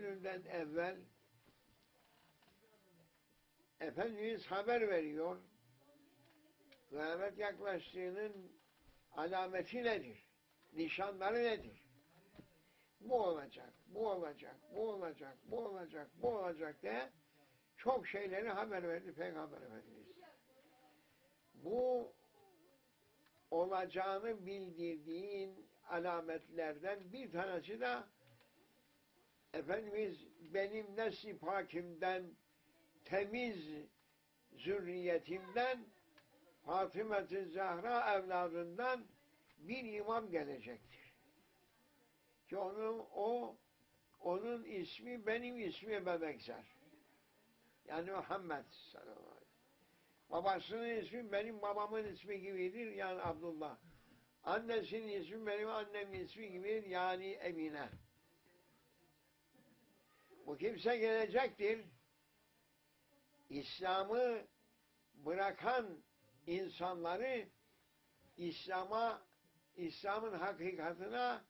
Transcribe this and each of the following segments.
gününden evvel Efendimiz haber veriyor. Kıyamet yaklaştığının alameti nedir? Nişanları nedir? Bu olacak, bu olacak, bu olacak, bu olacak, bu olacak diye çok şeyleri haber verdi Peygamber Efendimiz. Bu olacağını bildirdiğin alametlerden bir tanesi de Efendimiz benim nesli pakimden temiz zürriyetimden Fatıma-ı Zahra evladından bir imam gelecektir. Ki onun o onun ismi benim ismime benzer. Yani Muhammed sallallahu aleyhi ve sellem. Babasının ismi benim babamın ismi gibidir yani Abdullah. Annesinin ismi benim annemin ismi gibidir yani Emine. Bu kimse gelecektir. İslam'ı bırakan insanları İslam'a İslam'ın hakikatına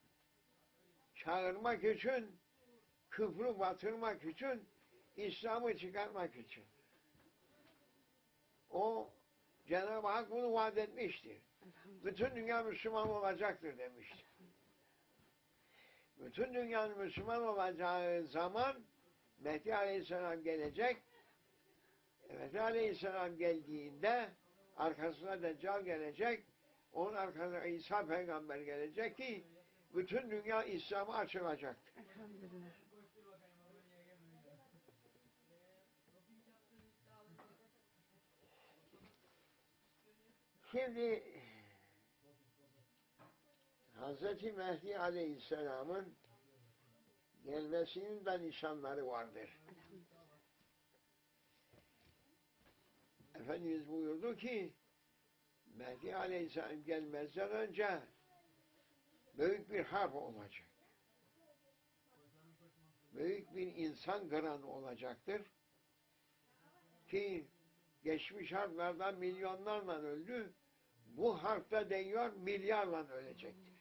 çağırmak için küfrü batırmak için İslam'ı çıkarmak için. O Cenab-ı Hak bunu vaat etmiştir. Bütün dünya Müslüman olacaktır demiştir. Bütün dünyanın Müslüman olacağı zaman Mehdi Aleyhisselam gelecek. Mehdi Aleyhisselam geldiğinde arkasına Deccal gelecek. Onun arkasına İsa peygamber gelecek ki bütün dünya İslam'a açılacaktır. Şimdi Hz. Mehdi Aleyhisselam'ın gelmesinin de nişanları vardır. Efendimiz buyurdu ki Mehdi Aleyhisselam gelmezden önce büyük bir harp olacak. Büyük bir insan kıranı olacaktır. Ki geçmiş harplardan milyonlarla öldü. Bu harpta değiyor milyarla ölecektir.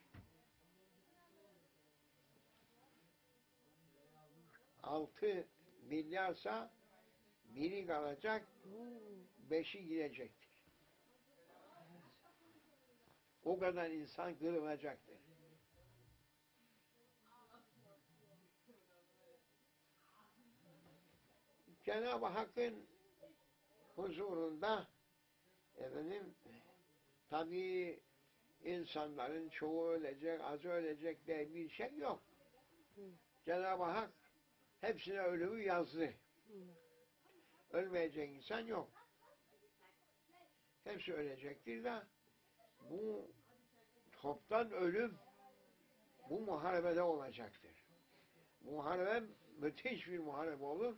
Altı milyarsa biri kalacak, Oo, beşi gidecektir. O kadar insan kırılacaktır. Cenab-ı Hakk'ın huzurunda efendim tabii insanların çoğu ölecek, az ölecek diye bir şey yok. Cenab-ı Hak hepsine ölümü yazdı. Ölmeyecek insan yok. Hepsi ölecektir de bu toptan ölüm bu muharebede olacaktır. Muharebe müthiş bir muharebe olur.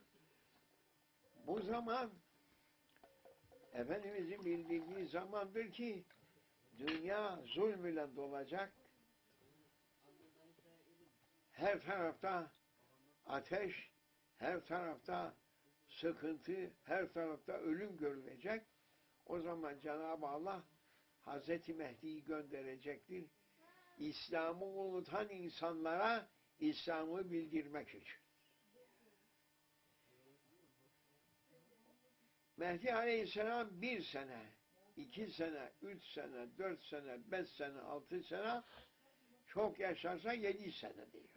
Bu zaman Efendimizin bildirdiği zamandır ki dünya zulm ile dolacak. Her tarafta ateş, her tarafta sıkıntı, her tarafta ölüm görülecek. O zaman Cenab-ı Allah Hazreti Mehdi'yi gönderecektir. İslam'ı unutan insanlara İslam'ı bildirmek için. Mehdi Aleyhisselam bir sene, iki sene, üç sene, dört sene, beş sene, altı sene çok yaşarsa yedi sene diyor.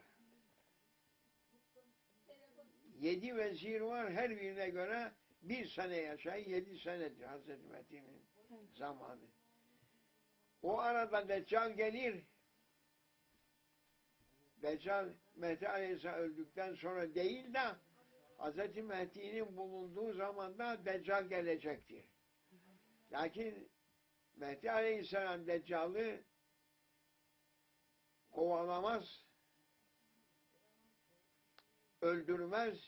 Yedi vezir var her birine göre bir sene yaşayı yedi senedir Hazreti Mehdi'nin zamanı. O arada Deccal gelir. Deccal Mehdi Aleyhisselam öldükten sonra değil de Hz. Mehdi'nin bulunduğu zamanda Deccal gelecektir. Lakin Mehdi Aleyhisselam Deccal'ı kovalamaz, öldürmez.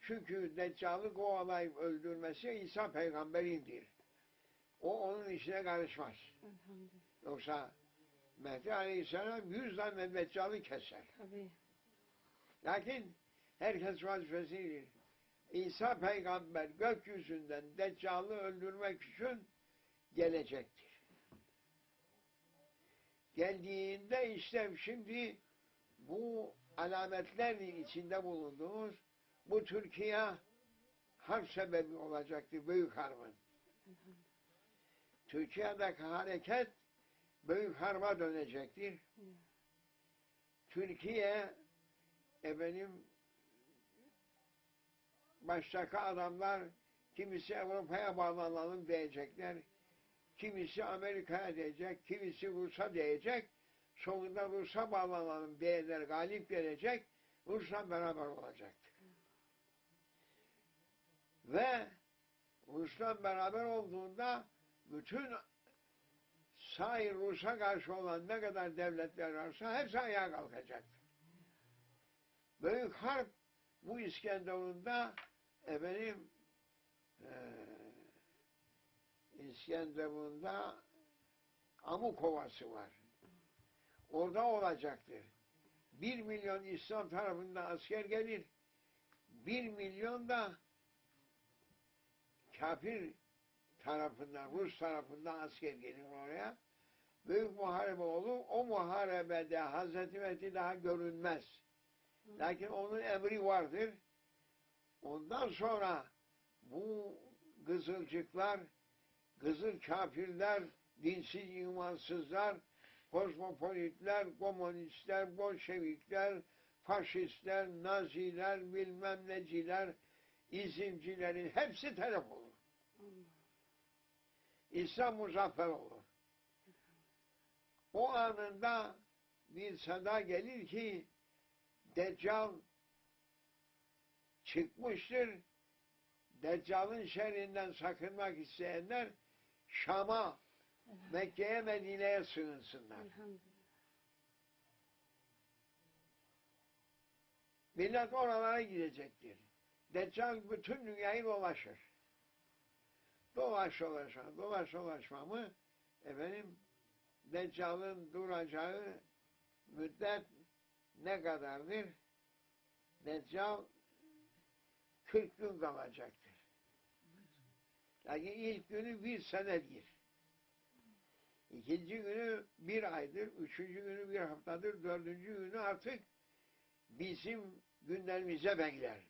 Çünkü Deccal'ı kovalayıp öldürmesi İsa peygamberindir. O onun işine karışmaz. Yoksa Mehdi Aleyhisselam yüz tane Deccal'ı keser. Tabii. Lakin herkes vazifesidir. İsa peygamber gökyüzünden Deccal'ı öldürmek için gelecektir. Geldiğinde işte şimdi bu alametlerin içinde bulunduğumuz bu Türkiye harp sebebi olacaktır, büyük harbın. Türkiye'deki hareket büyük harba dönecektir. Türkiye efendim baştaki adamlar kimisi Avrupa'ya bağlanalım diyecekler. Kimisi Amerika'ya diyecek, kimisi Rus'a diyecek. Sonunda Rus'a bağlanalım diyenler galip gelecek. Rus'la beraber olacaktır. Ve Rus'la beraber olduğunda bütün sair Rus'a karşı olan ne kadar devletler varsa hepsi ayağa kalkacaktır. Büyük harp bu İskenderun'da efendim eee İskenderun'da Amukovası var. Orada olacaktır. Bir milyon İslam tarafından asker gelir. Bir milyon da kafir tarafından, Rus tarafından asker gelir oraya. Büyük muharebe olur. O muharebede Hazreti Mehdi daha görünmez. Lakin onun emri vardır. Ondan sonra bu kızılcıklar, kızıl kafirler, dinsiz imansızlar, kozmopolitler, komünistler, bolşevikler, faşistler, naziler, bilmem neciler, izimcilerin hepsi telef olur. İslam muzaffer olur. O anında bir sada gelir ki Deccal çıkmıştır. Deccal'ın şerrinden sakınmak isteyenler Şam'a, Mekke'ye, Medine'ye sığınsınlar. Millet oralara gidecektir. Deccal bütün dünyayı dolaşır. Dolaş dolaşma, dolaş dolaşma mı efendim Deccal'ın duracağı müddet ne kadardır? Deccal 40 gün kalacaktır. Yani ilk günü bir senedir. İkinci günü bir aydır, üçüncü günü bir haftadır, dördüncü günü artık bizim günlerimize benzer.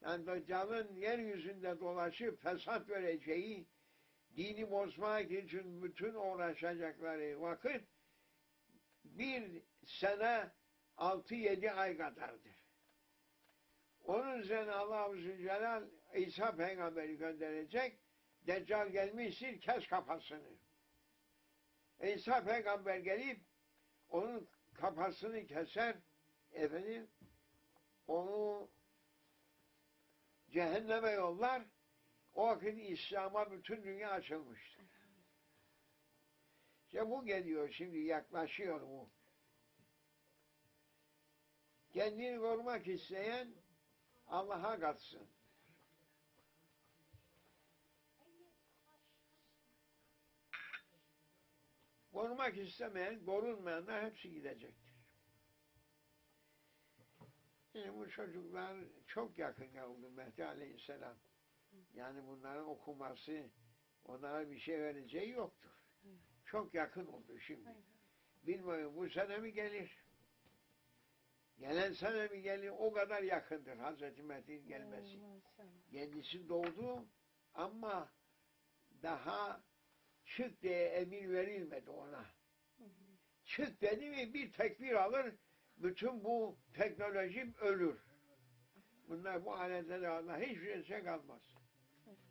Yani Deccal'ın yeryüzünde dolaşıp fesat vereceği, dini bozmak için bütün uğraşacakları vakit bir sene altı yedi ay kadardır. Onun üzerine Allah-u Zülcelal İsa peygamberi gönderecek. Deccal gelmiştir kes kafasını. İsa peygamber gelip onun kafasını keser efendim onu cehenneme yollar. O vakit İslam'a bütün dünya açılmıştır. İşte bu geliyor şimdi yaklaşıyor bu. Kendini korumak isteyen Allah'a katsın. Korumak istemeyen, korunmayanlar hepsi gidecektir. Yani bu çocuklar çok yakın oldu Mehdi Aleyhisselam. Yani bunların okuması, onlara bir şey vereceği yoktur. Çok yakın oldu şimdi. Bilmiyorum bu sene mi gelir? Gelen sene mi gelir? O kadar yakındır Hazreti Mehdi'nin gelmesi. Kendisi doğdu ama daha çık diye emir verilmedi ona. Çık dedi mi bir tekbir alır, bütün bu teknoloji ölür. Bunlar bu aletlerle hiçbir şey kalmaz.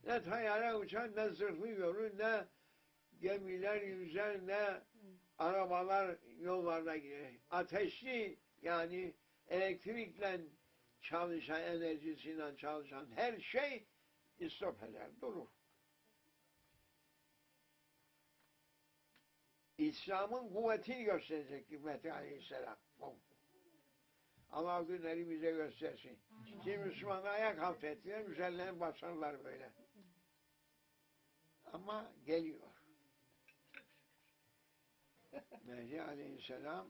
Ne tayyare uçar, ne zırhlı yolu, ne gemiler yüzer, ne arabalar yollarda gider. Ateşli yani elektrikle çalışan, enerjisiyle çalışan her şey istop eder, durur. İslam'ın kuvvetini gösterecek Mehdi Aleyhisselam. Allah günleri bize göstersin. Şimdi Müslümanlar ayak alt ettiler, üzerlerine basarlar böyle. Ama geliyor. Mehdi Aleyhisselam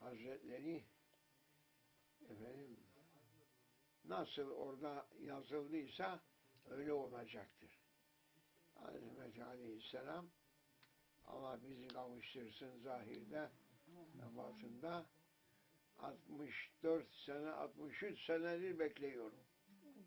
Hazretleri efendim nasıl orada yazıldıysa öyle olacaktır. Hazreti Aleyhisselam Allah bizi kavuştursun zahirde ve batında 64 sene, 63 senedir bekliyorum.